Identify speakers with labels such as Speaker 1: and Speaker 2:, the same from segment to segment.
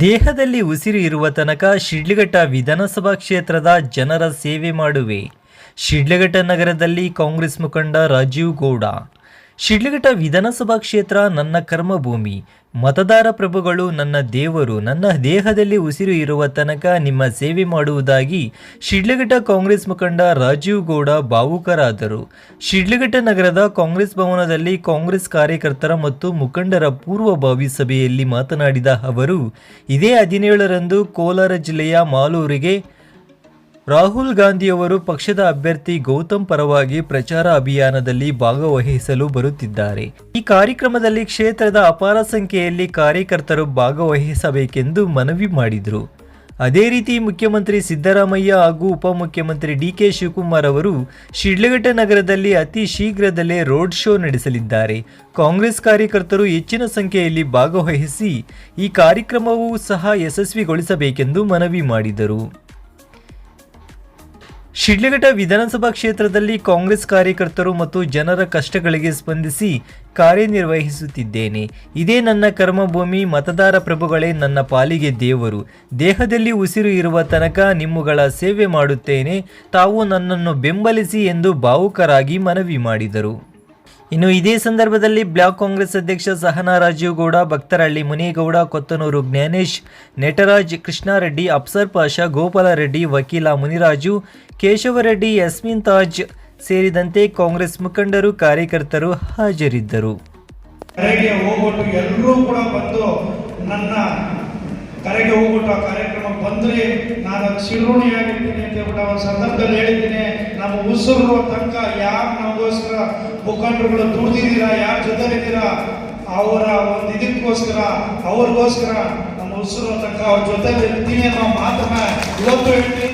Speaker 1: ದೇಹದಲ್ಲಿ ಉಸಿರು ಇರುವ ತನಕ ಶಿಡ್ಲಘಟ್ಟ ವಿಧಾನಸಭಾ ಕ್ಷೇತ್ರದ ಜನರ ಸೇವೆ ಮಾಡುವೆ. ಶಿಡ್ಲಘಟ್ಟ ನಗರದಲ್ಲಿ ಕಾಂಗ್ರೆಸ್ ಮುಖಂಡ ರಾಜೀವ್ ಗೌಡ. ಶಿಡ್ಲಘಟ್ಟ ವಿಧಾನಸಭಾ ಕ್ಷೇತ್ರ ನನ್ನ ಕರ್ಮಭೂಮಿ. ಮತದಾರ ಪ್ರಭುಗಳು ನನ್ನ ದೇವರು, ನನ್ನ ದೇಹದಲ್ಲಿ ಉಸಿರು ಇರುವ ತನಕ ನಿಮ್ಮ ಸೇವೆ ಮಾಡುವುದಾಗಿ ಶಿಡ್ಲಘಟ್ಟ ಕಾಂಗ್ರೆಸ್ ಮುಖಂಡ ರಾಜೀವ್ ಗೌಡ ಭಾವುಕರಾದರು. ಶಿಡ್ಲಘಟ್ಟ ನಗರದ ಕಾಂಗ್ರೆಸ್ ಭವನದಲ್ಲಿ ಕಾಂಗ್ರೆಸ್ ಕಾರ್ಯಕರ್ತರ ಮತ್ತು ಮುಖಂಡರ ಪೂರ್ವಭಾವಿ ಸಭೆಯಲ್ಲಿ ಮಾತನಾಡಿದ ಅವರು, ಇದೇ ಹದಿನೇಳರಂದು ಕೋಲಾರ ಜಿಲ್ಲೆಯ ಮಾಲೂರಿಗೆ ರಾಹುಲ್ ಗಾಂಧಿಯವರು ಪಕ್ಷದ ಅಭ್ಯರ್ಥಿ ಗೌತಮ್ ಪರವಾಗಿ ಪ್ರಚಾರ ಅಭಿಯಾನದಲ್ಲಿ ಭಾಗವಹಿಸಲು ಬರುತ್ತಿದ್ದಾರೆ. ಈ ಕಾರ್ಯಕ್ರಮದಲ್ಲಿ ಕ್ಷೇತ್ರದ ಅಪಾರ ಸಂಖ್ಯೆಯಲ್ಲಿ ಕಾರ್ಯಕರ್ತರು ಭಾಗವಹಿಸಬೇಕೆಂದು ಮನವಿ ಮಾಡಿದರು. ಅದೇ ರೀತಿ ಮುಖ್ಯಮಂತ್ರಿ ಸಿದ್ದರಾಮಯ್ಯ ಹಾಗೂ ಉಪಮುಖ್ಯಮಂತ್ರಿ ಡಿ ಕೆ ಶಿವಕುಮಾರ್ ಅವರು ಶಿಡ್ಲಘಟ್ಟ ನಗರದಲ್ಲಿ ಅತಿ ಶೀಘ್ರದಲ್ಲೇ ರೋಡ್ ಶೋ ನಡೆಸಲಿದ್ದಾರೆ. ಕಾಂಗ್ರೆಸ್ ಕಾರ್ಯಕರ್ತರು ಹೆಚ್ಚಿನ ಸಂಖ್ಯೆಯಲ್ಲಿ ಭಾಗವಹಿಸಿ ಈ ಕಾರ್ಯಕ್ರಮವೂ ಸಹ ಯಶಸ್ವಿಗೊಳಿಸಬೇಕೆಂದು ಮನವಿ ಮಾಡಿದರು. ಶಿಡ್ಲಘಟ್ಟ ವಿಧಾನಸಭಾ ಕ್ಷೇತ್ರದಲ್ಲಿ ಕಾಂಗ್ರೆಸ್ ಕಾರ್ಯಕರ್ತರು ಮತ್ತು ಜನರ ಕಷ್ಟಗಳಿಗೆ ಸ್ಪಂದಿಸಿ ಕಾರ್ಯನಿರ್ವಹಿಸುತ್ತಿದ್ದೇನೆ. ಇದೇ ನನ್ನ ಕರ್ಮಭೂಮಿ, ಮತದಾರ ಪ್ರಭುಗಳೇ ನನ್ನ ಪಾಲಿಗೆ ದೇವರು. ದೇಹದಲ್ಲಿ ಉಸಿರು ಇರುವ ತನಕ ನಿಮ್ಮಗಳ ಸೇವೆ ಮಾಡುತ್ತೇನೆ. ತಾವು ನನ್ನನ್ನು ಬೆಂಬಲಿಸಿ ಎಂದು ಭಾವುಕರಾಗಿ ಮನವಿ ಮಾಡಿದರು. ಇನ್ನು ಇದೇ ಸಂದರ್ಭದಲ್ಲಿ ಬ್ಲಾಕ್ ಕಾಂಗ್ರೆಸ್ ಅಧ್ಯಕ್ಷ ಸಹನಾ ರಾಜೀವ್ ಗೌಡ ಭಕ್ತರಹಳ್ಳಿ ಮುನಿಗೌಡ, ಕೊತ್ತನೂರು ಜ್ಞಾನೇಶ್, ನೆಟರಾಜ್ ಕೃಷ್ಣಾರೆಡ್ಡಿ ಪಾಷ ಪಾಷಾ ಗೋಪಾಲರೆಡ್ಡಿ, ವಕೀಲ ಮುನಿರಾಜು, ಕೇಶವರೆಡ್ಡಿ, ಯಸ್ಮಿನ್ ತಾಜ್ ಸೇರಿದಂತೆ ಕಾಂಗ್ರೆಸ್ ಮುಖಂಡರು, ಕಾರ್ಯಕರ್ತರು ಹಾಜರಿದ್ದರು.
Speaker 2: ಕರೆಗೆ ಹೋಗ್ಬಿಟ್ಟು ಆ ಕಾರ್ಯಕ್ರಮ ಬಂದ್ರೆ ನಾನು ಚಿರುಣಿಯಾಗಿರ್ತೀನಿ ಅಂತ ಹೇಳ್ಬಿಟ್ಟು ಒಂದು ಸಂದರ್ಭದಲ್ಲಿ ಹೇಳಿದ್ದೀನಿ. ನಮ್ಮ ಉಸಿರು ತನಕ ಯಾರು ನಮಗೋಸ್ಕರ ಮುಖಂಡರುಗಳು ದುಡ್ದಿದ್ದೀರಾ, ಯಾರ ಜೊತೆಲಿದ್ದೀರಾ, ಅವರ ಒಂದು ಇದಕ್ಕೋಸ್ಕರ, ಅವ್ರಿಗೋಸ್ಕರ ನಮ್ಮ ಉಸಿರು ತನಕ ಅವ್ರ ಜೊತೆ ಇರ್ತೀನಿ ಅನ್ನೋ ಮಾತನ್ನ ಇವತ್ತು ಹೇಳ್ತೀನಿ.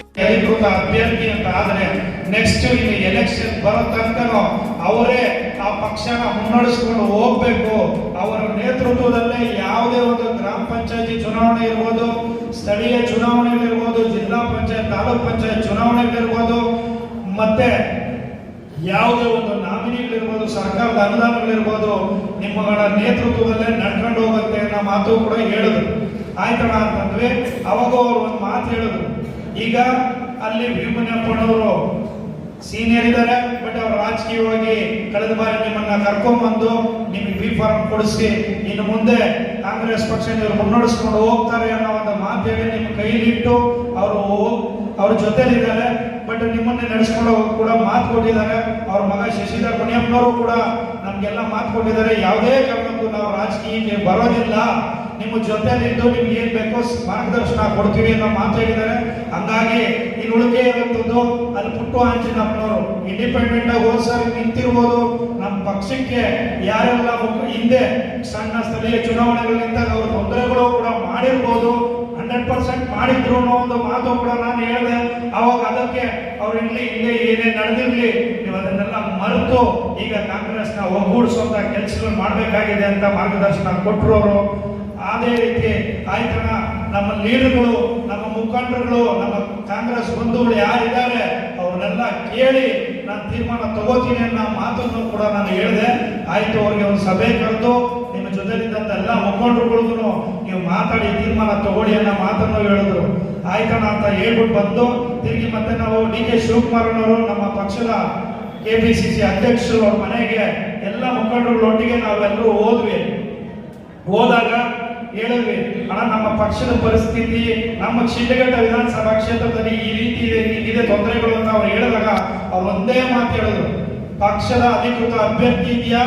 Speaker 2: ಅಭ್ಯರ್ಥಿ ಅಂತ ಆದರೆ ನೆಕ್ಸ್ಟ್ ಇನ್ನು ಎಲೆಕ್ಷನ್ ಬರೋ ತನಕನೂ ಅವರೇ ಆ ಪಕ್ಷನ ಮುನ್ನಡೆಸ್ಕೊಂಡು ಹೋಗ್ಬೇಕು. ಅವರ ನೇತೃತ್ವದಲ್ಲೇ ಯಾವುದೇ ಒಂದು ಗ್ರಾಮ ಪಂಚಾಯತಿ ಚುನಾವಣೆ ಇರ್ಬೋದು, ಸ್ಥಳೀಯ ಚುನಾವಣೆಗಳಿರ್ಬೋದು, ಜಿಲ್ಲಾ ಪಂಚಾಯತ್, ತಾಲೂಕ್ ಪಂಚಾಯತ್ ಚುನಾವಣೆಗಳಿರ್ಬೋದು, ಮತ್ತೆ ಯಾವುದೇ ಒಂದು ನಾಮಿನಿಗಳಿರ್ಬೋದು, ಸರ್ಕಾರದ ಅನುದಾನಗಳಿರ್ಬೋದು, ನಿಮ್ಮಗಳ ನೇತೃತ್ವದಲ್ಲೇ ನಡ್ಕೊಂಡು ಹೋಗುತ್ತೆ ಅನ್ನೋ ಮಾತು ಕೂಡ ಹೇಳಿದ್ರು. ಆಯ್ತಣ ಅಂತಂದ್ವಿ ಅವಾಗ ಅವ್ರು ಒಂದು ಮಾತು ಹೇಳಿದ್ರು. ಈಗ ಅಲ್ಲಿ ಭೀಮನಪ್ಪನವರು ಸೀನಿಯರ್ ಇದ್ದಾರೆ ಬಟ್ ಅವ್ರು ರಾಜಕೀಯವಾಗಿ ಕಳೆದ ಬಾರಿ ನಿಮ್ಮನ್ನ ಕರ್ಕೊಂಡ್ಬಂದು ನಿಮಗೆ ಬಿ ಫಾರ್ಮ್ ಕೊಡಿಸಿ, ಇನ್ನು ಮುಂದೆ ಕಾಂಗ್ರೆಸ್ ಪಕ್ಷ ಮುನ್ನಡೆಸ್ಕೊಂಡು ಹೋಗ್ತಾರೆ ಅನ್ನೋ ಒಂದು ಮಾಧ್ಯಮ ನಿಮ್ಮ ಕೈಲಿಟ್ಟು ಅವರು ಅವ್ರ ಜೊತೆಲಿದ್ದಾರೆ ಬಟ್ ನಿಮ್ಮನ್ನೇ ನಡೆಸ್ಕೊಂಡು ಕೂಡ ಮಾತು ಕೊಟ್ಟಿದ್ದಾರೆ. ಅವ್ರ ಮಗ ಶಶಿಧರ್ ಮುನಿಯಪ್ಪನವರು ಕೂಡ ನಮ್ಗೆಲ್ಲ ಮಾತು ಕೊಟ್ಟಿದ್ದಾರೆ. ಯಾವುದೇ ಕಾರಣಕ್ಕೂ ನಾವು ರಾಜಕೀಯಕ್ಕೆ ಬರೋದಿಲ್ಲ. ನಿಮ್ಮ ನಿಂತು ನಿಮ್ಗೆ ಏನ್ ಬೇಕೋ ಮಾರ್ಗದರ್ಶನ ಕೊಡ್ತೀವಿ ಅನ್ನೋ ಮಾತು ಹೇಳಿದ್ದಾರೆ. ಹಂಗಾಗಿ ಇನ್ನು ಉಳಿಕೆ ಇರುವಂಥದ್ದು ಅಲ್ಲಿ ಪುಟ್ಟು ಆಂಜನಪ್ಪನವರು ಇಂಡಿಪೆಂಡೆಂಟ್ ಆಗಿ ಹೋದ್ ಸಾರಿ ನಿಂತಿರ್ಬೋದು. ನಮ್ಮ ಪಕ್ಷಕ್ಕೆ ಯಾರೆಲ್ಲ ಹಿಂದೆ ಸಣ್ಣ ಸ್ಥಳೀಯ ಚುನಾವಣೆಗಳು ನಿಂತಾಗ ಅವ್ರ ತೊಂದರೆಗಳು ಕೂಡ ಮಾಡಿರ್ಬೋದು. ಹಂಡ್ರೆಡ್ ಪರ್ಸೆಂಟ್ ಮಾಡಿದ್ರು ಅನ್ನೋ ಒಂದು ಮಾತು ಕೂಡ ನಾನು ಹೇಳಿದೆ. ಅವಾಗ ಅದಕ್ಕೆ ಅವ್ರು ಇಲ್ಲಿ ಇಲ್ಲೇ ಏನೇ ನಡೆದಿರ್ಲಿ, ನೀವು ಅದನ್ನೆಲ್ಲ ಮರೆತು ಈಗ ಕಾಂಗ್ರೆಸ್ನ ಒಗ್ಗೂಡಿಸುವಂತ ಕೆಲಸಗಳು ಮಾಡಬೇಕಾಗಿದೆ ಅಂತ ಮಾರ್ಗದರ್ಶನ ಕೊಟ್ಟರು ಅವರು. ಅದೇ ರೀತಿ ಆಯ್ತಣ ನಮ್ಮ ಲೀಡರ್ಗಳು, ನಮ್ಮ ಮುಖಂಡರುಗಳು, ನಮ್ಮ ಕಾಂಗ್ರೆಸ್ ಬಂಧುಗಳು ಯಾರಿದ್ದಾರೆ, ಅವ್ರನ್ನೆಲ್ಲ ಕೇಳಿ ನಾನು ತೀರ್ಮಾನ ತಗೋತೀನಿ ಅನ್ನೋ ಮಾತನ್ನು ಕೂಡ ನಾನು ಹೇಳಿದೆ. ಆಯ್ತು, ಅವ್ರಿಗೆ ಒಂದು ಸಭೆ ಕರೆದು ನಿಮ್ಮ ಜೊತೆಲಿದ್ದಂಥ ಎಲ್ಲ ಮುಖಂಡರುಗಳಿಗೂ ನೀವು ಮಾತಾಡಿ, ತೀರ್ಮಾನ ತಗೊಳ್ಳಿ ಅನ್ನೋ ಮಾತನ್ನು ಹೇಳಿದ್ರು. ಆಯ್ತಣ ಅಂತ ಹೇಳ್ಬಿಟ್ಟು ಬಂದು ತಿರುಗಿ ಮತ್ತೆ ನಾವು ಡಿ ಕೆ ಶಿವಕುಮಾರ್ ಅವರು, ನಮ್ಮ ಪಕ್ಷದ ಕೆ ಪಿ ಸಿ ಸಿ ಅಧ್ಯಕ್ಷರು ಅವ್ರ ಮನೆಗೆ ಎಲ್ಲ ಮುಖಂಡರುಗಳೊಟ್ಟಿಗೆ ನಾವೆಲ್ಲರೂ ಹೋದ್ವಿ. ಹೋದಾಗ ಹೇಳಿದ್ವಿ ಅಣ್ಣ, ನಮ್ಮ ಪಕ್ಷದ ಪರಿಸ್ಥಿತಿ, ನಮ್ಮ ಶಿಡ್ಲಘಟ್ಟ ವಿಧಾನಸಭಾ ಕ್ಷೇತ್ರದಲ್ಲಿ ಈ ರೀತಿ ಇದೆ ಇದೆ ತೊಂದರೆಗಳು ಅಂತ ಅವ್ರು ಹೇಳಿದಾಗ ಅವ್ರು ಒಂದೇ ಮಾತು ಹೇಳಿದ್ರು. ಪಕ್ಷದ ಅಧಿಕೃತ ಅಭ್ಯರ್ಥಿ ಇದೆಯಾ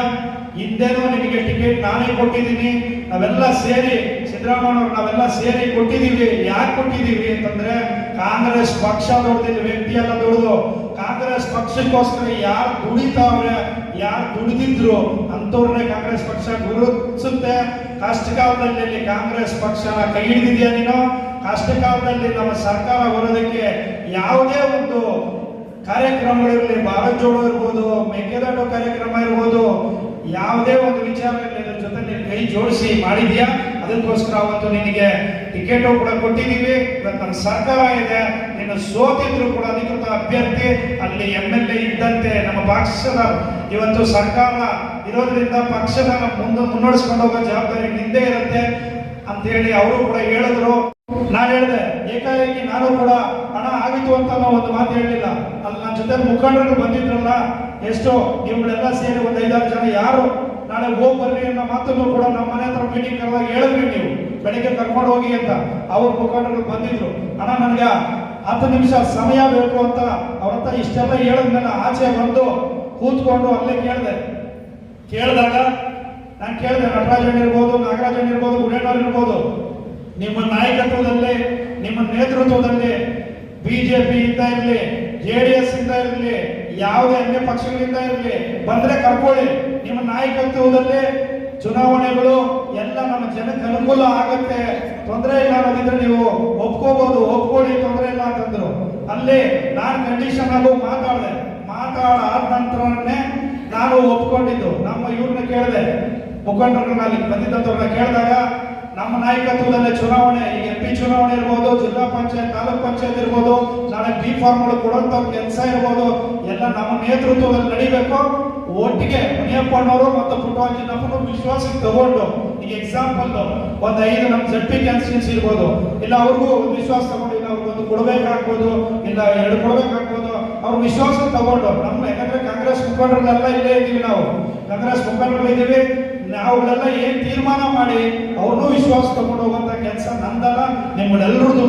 Speaker 2: ಹಿಂದೆನೂ ನಿಮಗೆ ಟಿಕೆಟ್ ನಾನೇ ಕೊಟ್ಟಿದ್ದೀನಿ. ನಾವೆಲ್ಲ ಸೇರಿ, ಸಿದ್ದರಾಮಯ್ಯ ನಾವೆಲ್ಲ ಸೇರಿ ಕೊಟ್ಟಿದ್ದೀವಿ. ಯಾಕೆ ಕೊಟ್ಟಿದ್ದೀವಿ ಅಂತಂದ್ರೆ ಕಾಂಗ್ರೆಸ್ ಪಕ್ಷ ದುಡ್ದಿದ್ದು ವ್ಯಕ್ತಿ ಎಲ್ಲ ದೊಡ್ಡದು. ಕಾಂಗ್ರೆಸ್ ಪಕ್ಷಕ್ಕೋಸ್ಕರ ಯಾರು ದುಡಿತಾವ್ರೆ, ಯಾರು ದುಡಿದಿದ್ರು ಅಂತವ್ರನ್ನೇ ಕಾಂಗ್ರೆಸ್ ಪಕ್ಷ ಗುರುತಿಸುತ್ತೆ ಅಲ್ಲಿ ಕಾಂಗ್ರೆಸ್ ಪಕ್ಷನ ಕೈ ಹಿಡಿದಿದ್ಯಾ ನೀನು? ಕಷ್ಟಕಾಲದಲ್ಲಿ ನಮ್ಮ ಸರ್ಕಾರ ಬರೋದಕ್ಕೆ ಯಾವುದೇ ಒಂದು ಕಾರ್ಯಕ್ರಮಗಳಿರಲಿ ಭಾರತ್ ಜೋಡೋ ಇರ್ಬೋದು, ಮೇಕೆದಾಟು ಕಾರ್ಯಕ್ರಮ ಇರ್ಬೋದು, ಯಾವುದೇ ಒಂದು ವಿಚಾರ ಇರಲಿ ಜೊತೆ ನೀನು ಕೈ ಜೋಡಿಸಿ ಮಾಡಿದ್ಯಾ? ಅದಕ್ಕೋಸ್ಕರ ಅವತ್ತು ನಿನಗೆ ಟಿಕೆಟ್ ಕೂಡ ಕೊಟ್ಟಿದ್ದೀವಿ. ಇವತ್ತು ನಮ್ಮ ಸರ್ಕಾರ ಇದೆ. ನೀನು ಸೋತಿದ್ರು ಕೂಡ ಅಧಿಕೃತ ಅಭ್ಯರ್ಥಿ. ಅಲ್ಲಿ ಎಂ ಎಲ್ ಎ ಇದ್ದಂತೆ ಪಕ್ಷದ ಇವತ್ತು ಸರ್ಕಾರ ಇರೋದ್ರಿಂದ ಪಕ್ಷದ ಮುಂದೆ ಮುನ್ನಡೆಸ್ಕೊಂಡು ಹೋಗೋ ಜವಾಬ್ದಾರಿ ನಿಂದೇ ಇರುತ್ತೆ ಅಂತ ಹೇಳಿ ಅವರು ಕೂಡ ಹೇಳಿದ್ರು. ನಾನು ಹೇಳಿದೆ, ಏಕಾಏಕಿ ನಾನು ಕೂಡ ಹಣ ಆಗಿತ್ತು ಅಂತ ನಾವು ಒಂದು ಮಾತು ಹೇಳಲಿಲ್ಲ ಅಲ್ಲಿ ನನ್ನ ಜೊತೆ ಮುಖಂಡರು ಬಂದಿದ್ರಲ್ಲ, ಎಷ್ಟೋ ಇವುಗಳೆಲ್ಲ ಸೇರಿ ಒಂದು ಐದಾರು ಜನ ಯಾರು ನಾಳೆ ಹೋಗಿ ಬರ್ರಿ ಅನ್ನೋ ಮಾತನ್ನು ಕೂಡ ನಮ್ಮ ಮನೆ ಹತ್ರ ಮೀಟಿಂಗ್ ಕರೆದಾಗ ಹೇಳಿದ್ರಿ ನೀವು. ಬೆಳಿಗ್ಗೆ ಕರ್ಕೊಂಡು ಹೋಗಿ ಅಂತ ಅವ್ರ ಮುಖಂಡರು ಬಂದಿದ್ರು. ಅಣ್ಣ, ನನಗೆ ಹತ್ತು ನಿಮಿಷ ಸಮಯ ಬೇಕು ಅಂತ ಅವ್ರ ಇಷ್ಟೆಲ್ಲ ಹೇಳಿದ್ಮೇಲೆ ಆಚೆ ಬಂದು ಕೂತ್ಕೊಂಡು ಅಲ್ಲೇ ಕೇಳಿದೆ. ಕೇಳಿದಾಗ ನಾನು ಕೇಳಿದೆ, ನಟರಾಜನ್ ಇರ್ಬೋದು, ನಾಗರಾಜನ್ ಇರ್ಬೋದು, ಗುಡೇನವ್ರು ಇರ್ಬೋದು. ನಿಮ್ಮ ನಾಯಕತ್ವದಲ್ಲಿ, ನಿಮ್ಮ ನೇತೃತ್ವದಲ್ಲಿ, ಬಿಜೆಪಿ ಇಂದ ಇರಲಿ, ಜೆ ಡಿ ಎಸ್ ಇಂದ ಇರಲಿ, ಯಾವುದೇ ಅನ್ಯ ಪಕ್ಷಗಳಿಂದ ಇರಲಿ, ಬಂದ್ರೆ ಕರ್ಕೊಳ್ಳಿ. ನಿಮ್ಮ ನಾಯಕತ್ವದಲ್ಲಿ ಚುನಾವಣೆಗಳು ಎಲ್ಲ ನಮ್ಮ ಜನಕ್ಕೆ ಅನುಕೂಲ ಆಗತ್ತೆ. ತೊಂದರೆ ಇಲ್ಲ ಅನ್ನೋದಿದ್ರೆ ನೀವು ಒಪ್ಕೋಬಹುದು ಒಪ್ಕೊಳ್ಳಿ, ತೊಂದರೆ ಇಲ್ಲ ಅಂತಂದ್ರು. ಅಲ್ಲಿ ನಾನು ಕಂಡೀಷನ್ ಆಗು ಮಾತಾಡಿದೆ. ಮಾತಾಡಾದ ನಂತರನೇ ನಾನು ಒಪ್ಕೊಂಡಿದ್ದು. ನಮ್ಮ ಇವ್ರನ್ನ ಕೇಳಿದೆ. ಮುಖಂಡರನ್ನ ಅಲ್ಲಿ ಬಂದಿದ್ದಂಥವ್ರನ್ನ ಕೇಳಿದಾಗ ನಮ್ಮ ನಾಯಕತ್ವದಲ್ಲಿ ಚುನಾವಣೆ, ಈಗ ಎಂ ಪಿ ಚುನಾವಣೆ ಇರ್ಬೋದು, ಜಿಲ್ಲಾ ಪಂಚಾಯತ್, ತಾಲೂಕ್ ಪಂಚಾಯತ್ ಇರ್ಬೋದು, ನಾಳೆ ಬಿ ಫಾರ್ಮ್ಗಳು ಕೊಡುವಂತ ಕೆಲಸ ಇರ್ಬೋದು, ಎಲ್ಲ ನಮ್ಮ ನೇತೃತ್ವದಲ್ಲಿ ನಡಿಬೇಕು. ಒಟ್ಟಿಗೆ ಮುನಿಯಪ್ಪನವರು ಮತ್ತು ಪುಟ್ಟರಾಜನಪ್ಪನು ವಿಶ್ವಾಸಕ್ಕೆ ತಗೊಂಡು, ಈಗ ಎಕ್ಸಾಂಪಲ್ ಒಂದು ಐದು ನಮ್ಮ ಜಡ್ ಪಿ ಕ್ಯಾನ್ಸಿಲ್ಸ್ ಇರ್ಬೋದು. ಇಲ್ಲ, ಅವ್ರಿಗೂ ವಿಶ್ವಾಸ ತಗೊಂಡು, ಇಲ್ಲ ಅವ್ರಿಗೆ ಒಂದು ಕೊಡ್ಬೇಕಾಗ್ಬೋದು, ಇಲ್ಲ, ಎರಡು ಕೊಡಬೇಕಾಗ್ಬೋದು, ಅವ್ರ ವಿಶ್ವಾಸ ತಗೊಂಡು, ನಮ್ಮ ಕಾಂಗ್ರೆಸ್ ಮುಖಂಡರೆಲ್ಲ ಇಲ್ಲೇ ಇದ್ದೀವಿ ನಾವು. ಕಾಂಗ್ರೆಸ್ ಮುಖಂಡರು ಇದ್ದೀವಿ. ನಾವುಗಳೆಲ್ಲ ಏನ್ ತೀರ್ಮಾನ ಮಾಡಿ, ಅವ್ರನ್ನೂ ವಿಶ್ವಾಸ ತಗೊಂಡು ಹೋಗುವಂತ ಕೆಲಸ ನಂದಲ್ಲ. ನಿಮ್ಮಳೆಲ್ಲರದು